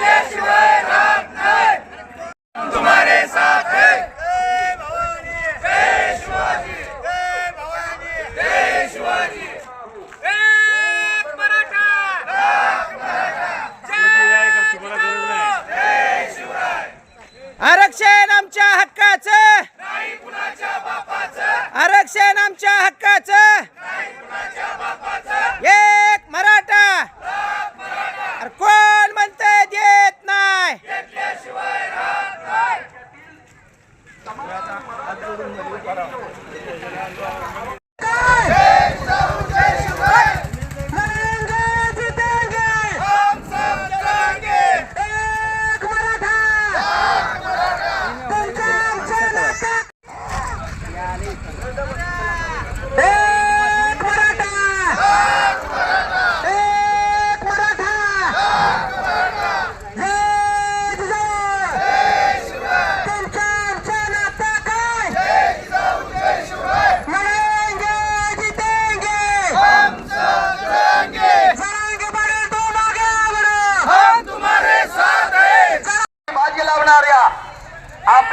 Joshua! para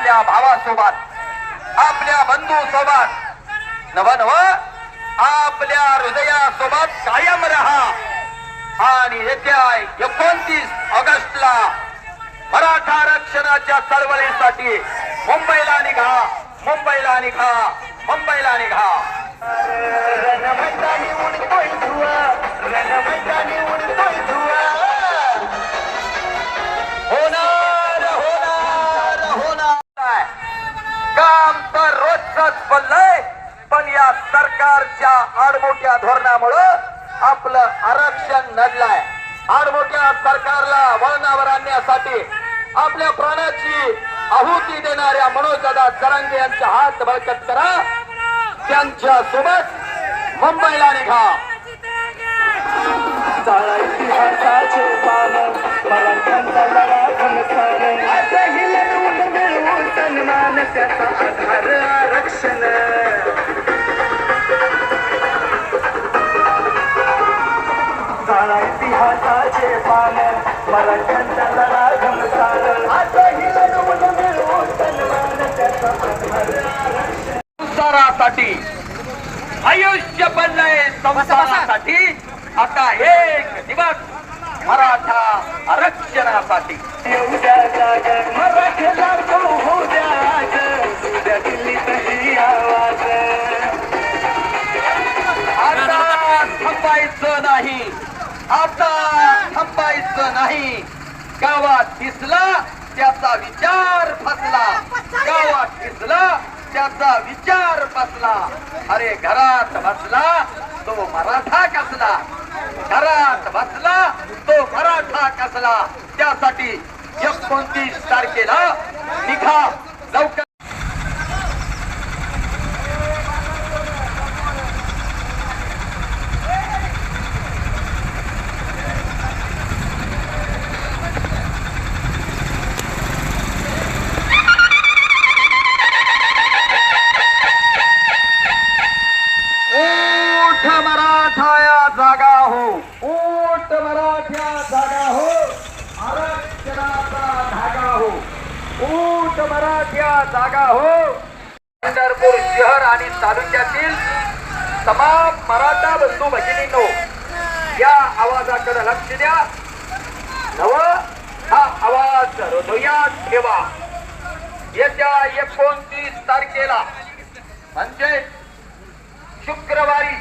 आपल्या भावासोबत आपल्या बंधू सोबत नव नव आपल्या हृदयासोबत कायम राहा. आणि येत्या एकोणतीस ऑगस्टला मराठा आरक्षणाच्या चळवळीसाठी मुंबईला निघा मुंबईला निघा मुंबईला निघा. आडमोठ्या धोरणामुळं आपलं आरक्षण नडलंय. आडमोठ्या सरकारला वळणावर आणण्यासाठी आपल्या प्राणाची आहुती देणाऱ्या मनोजदा जरांगे यांचा हात बळकट करा. त्यांच्यासोबत मुंबईला निघा. सन्मान त्याचा आधार आरक्षण. इतिहासाचे मराठ्यांचा लढा आता सन्मान त्याचा आरक्षण संसारासाठी आयुष्य बनलंय संसारासाठी. आता एक दिवस मराठा आरक्षणासाठी. जाग उद्या आवाज. आता थांबायचं नाही. आता थांबायचं नाही. गावात दिसला त्याचा विचार फसला. गावात दिसला त्याचा विचार फसला. अरे घरात बसला तो मराठा कसला? घरात बसला तो मराठा कसला? त्यासाठी एकोणतीस तारखेला निघा. लवकर मराठ्या जागा हो. पंढरपूर शहर आणि तालुक्यातील तमाम मराठा बंधू भगिनींनो या आवाजाकडे लक्ष द्या. नव हा आवाज हृदयात ठेवा. येत्या एकोणतीस तारखेला म्हणजे शुक्रवारी